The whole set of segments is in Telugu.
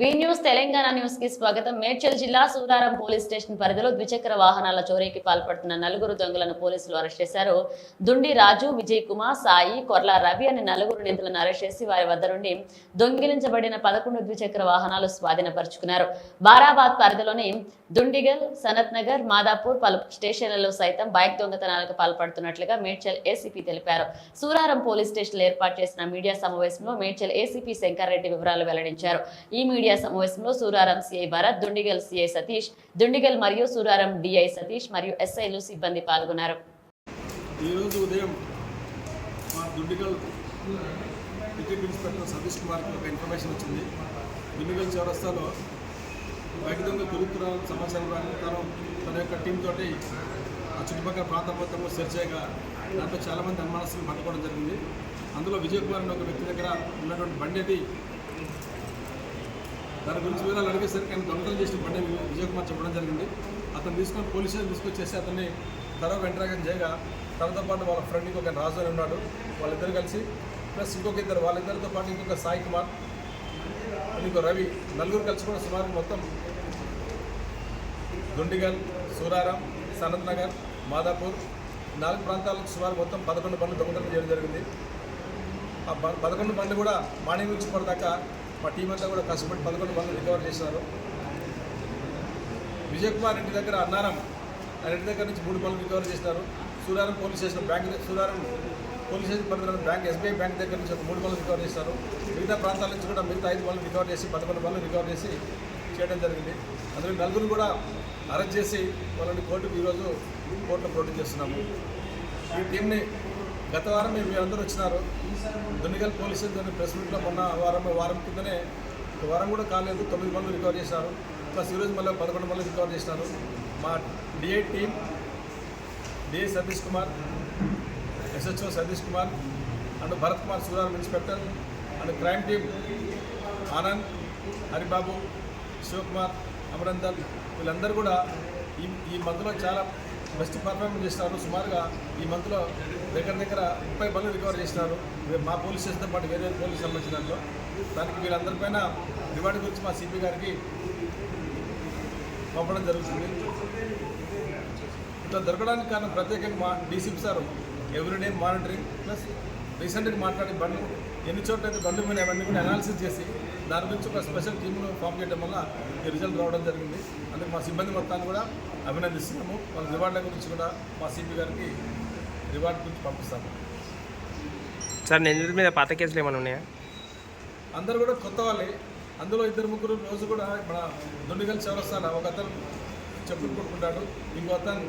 వి న్యూస్ తెలంగాణ న్యూస్కి స్వాగతం. మేడ్చల్ జిల్లా సూరారం పోలీస్ స్టేషన్ పరిధిలో ద్విచక్ర వాహనాల చోరీకి పాల్పడుతున్న నలుగురు దొంగలను పోలీసులు అరెస్ట్ చేశారు. దుండి రాజు విజయ్ కుమార్ సాయి కొర్ల రవి అనే నలుగురు నిందితులను అరెస్ట్ చేసి వారి వద్ద నుండి దొంగిలించబడిన పదకొండు ద్విచక్ర వాహనాలు స్వాధీనపరుచుకున్నారు. బారాబాద్ పరిధిలోని దుండిగల్ సనత్ నగర్ మాదాపూర్ పలు స్టేషన్లలో సైతం బైక్ దొంగతనాలకు పాల్పడుతున్నట్లుగా మేడ్చల్ ఏసీపీ తెలిపారు. సూరారం పోలీస్ స్టేషన్లో ఏర్పాటు చేసిన మీడియా సమావేశంలో మేడ్చల్ ఏసీపీ శంకర్ రెడ్డి వివరాలు వెల్లడించారు. ఈ మీడియా సమావేశంలో సూరారం సిఐ భరత్ దుండిగల్ సిఐ సతీష్ దుండిగల్ మరియు సూరారం డిఐ సతీష్ మరియు ఎస్ఐలు సిబ్బంది పాల్గొన్నారు. ఈరోజు ఉదయం మా దుండిగల్ డిప్యూటీ ఇన్స్పెక్టర్ సతీష్ కుమార్కి ఒక ఇన్ఫర్మేషన్ వచ్చింది. దుండిగల్ చౌరస్తాలో బయట దొంగ దొరుకుతున్న సమాచారం ప్రకారం తన యొక్క టీం తోటి ఆ చుట్టుపక్కల ప్రాంతం మొత్తం సెర్చ్ చేయగా దాంట్లో చాలామంది అనుమానస్తులు పట్టుకోవడం జరిగింది. అందులో విజయ్ కుమార్ అనే ఒక వ్యక్తి దగ్గర ఉన్నటువంటి బండి అది దాని గురించి వివరాలు అడిగేసరికి ఆయన దొంగతనం చేసిన బండి విజయ్ కుమార్ చెప్పడం జరిగింది. అతను తీసుకొని పోలీస్ స్టేషన్ తీసుకొచ్చేసి అతన్ని తర్వాత ఇంటరాగం చేయగా తనతో పాటు వాళ్ళ ఫ్రెండ్ ఇంకొక రాజు అని ఉన్నాడు. వాళ్ళిద్దరు కలిసి ప్లస్ ఇంకొక ఇద్దరు వాళ్ళిద్దరితో పాటు ఇంకొక సాయి కుమార్ ఇంకో రవి నలుగురు కలిసి కూడా సుమారు మొత్తం దుండిగల్ సూరారం సనత్ నగర్ మాదాపూర్ నాలుగు ప్రాంతాలకు సుమారు మొత్తం పదకొండు బండ్లు దొంగతనం చేయడం జరిగింది. ఆ పదకొండు బండ్లు కూడా మార్నింగ్ నుంచి పడదాకా మా టీం అంతా కూడా కష్టపడి పదకొండు బండ్లు రికవర్ చేశారు. విజయ్ కుమార్ ఇంటి దగ్గర అన్నారం ఆయన ఇంటి దగ్గర నుంచి మూడు బండ్లు రికవర్ చేశారు. Suraram police station bank Suraram police station పరిధిలో బ్యాంక్ ఎస్బీఐ బ్యాంక్ దగ్గర నుంచి ఒక మూడు బండ్లు రికవర్ చేస్తారు మిగతా ప్రాంతాల నుంచి కూడా మిగతా ఐదు బండ్లు రికవర్ చేసి పదకొండు బండ్లు రికవర్ చేసి చేయడం జరిగింది. అందులో నలుగురు కూడా అరెస్ట్ చేసి వాళ్ళని కోర్టుకు ఈరోజు కోర్టులో ప్రొడ్యూస్ చేస్తున్నాము. ఈ టీంని గత వారం మీరు అందరూ వచ్చినారు. దున్నిగల్ పోలీసులు స్టేషన్ ప్రెస్ మీట్లో మొన్న వారం వారం కిందనే ఒక వారం కూడా కాలేదు తొమ్మిది మంది రికవర్ చేశారు. ప్లస్ ఈరోజు మళ్ళీ పదకొండు మంది రికవర్ చేసినారు మా DI team DI Satish Kumar SHO Satish Kumar and Bharat Kumar Suraram inspector and crime team Anand Haribabu Shivakumar Amarender వీళ్ళందరూ కూడా ఈ ఈ మధ్యలో చాలా బెస్ట్ పర్ఫార్మెన్స్ చేస్తున్నారు సుమారుగా ఈ మంత్లో దగ్గర దగ్గర ముప్పై బండ్లు రికవర్ చేసినారు. మా పోలీస్ స్టేషన్తో పాటు వేరే పోలీస్ సంబంధించిన దాంట్లో. దానికి వీళ్ళందరిపైన రివార్డు గురించి మా సిపి గారికి పంపడం జరుగుతుంది. ఇట్లా దొరకడానికి కారణం ప్రత్యేకంగా మా DCP sir everyday monitoring plus రీసెంట్గా మాట్లాడి బండ్లు ఎన్ని చోట్ల అయితే బండ్లు మీద అవన్నీ కూడా అనాలిసిస్ చేసి దాని గురించి ఒక స్పెషల్ టీమ్ను ఫామ్ చేయడం వల్ల ఈ రిజల్ట్ రావడం జరిగింది. అందుకు మా సిబ్బంది మొత్తాన్ని కూడా అభినందిస్తున్నాము. వాళ్ళ రివార్డుల గురించి కూడా మా సిపి గారికి రివార్డు గురించి పంపిస్తాము. సార్ నిందితుల మీద పాత కేసులు ఏమైనా ఉన్నాయా? అందరూ కూడా కొత్త వాళ్ళే. అందులో ఇద్దరు ముగ్గురు రోజు కూడా మన దొండిగల్ చౌరస్తాన ఒక అతను చెప్పులు కొట్టుకుంటాడు ఇంకో అతను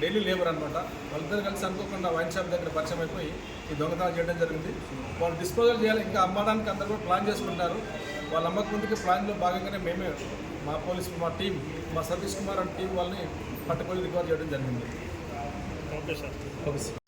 డైలీ లేబర్ అనమాట వాళ్ళిద్దరు కలిసి అనుకోకుండా వైన్ షాప్ దగ్గర పరిచయం అయిపోయి ఈ దొంగతనం చేయడం జరిగింది. వాళ్ళు డిస్పోజల్ చేయాలి. ఇంకా అమ్మడానికి అందరూ కూడా ప్లాన్ చేసుకుంటారు. వాళ్ళ అమ్మక ముందుకి ప్లాన్లో భాగంగానే మేమే మా పోలీస్ మా టీం మా సతీష్ కుమార్ అండ్ టీం వాళ్ళని పట్టుకొని రికవర్ చేయడం జరిగింది. Okay sir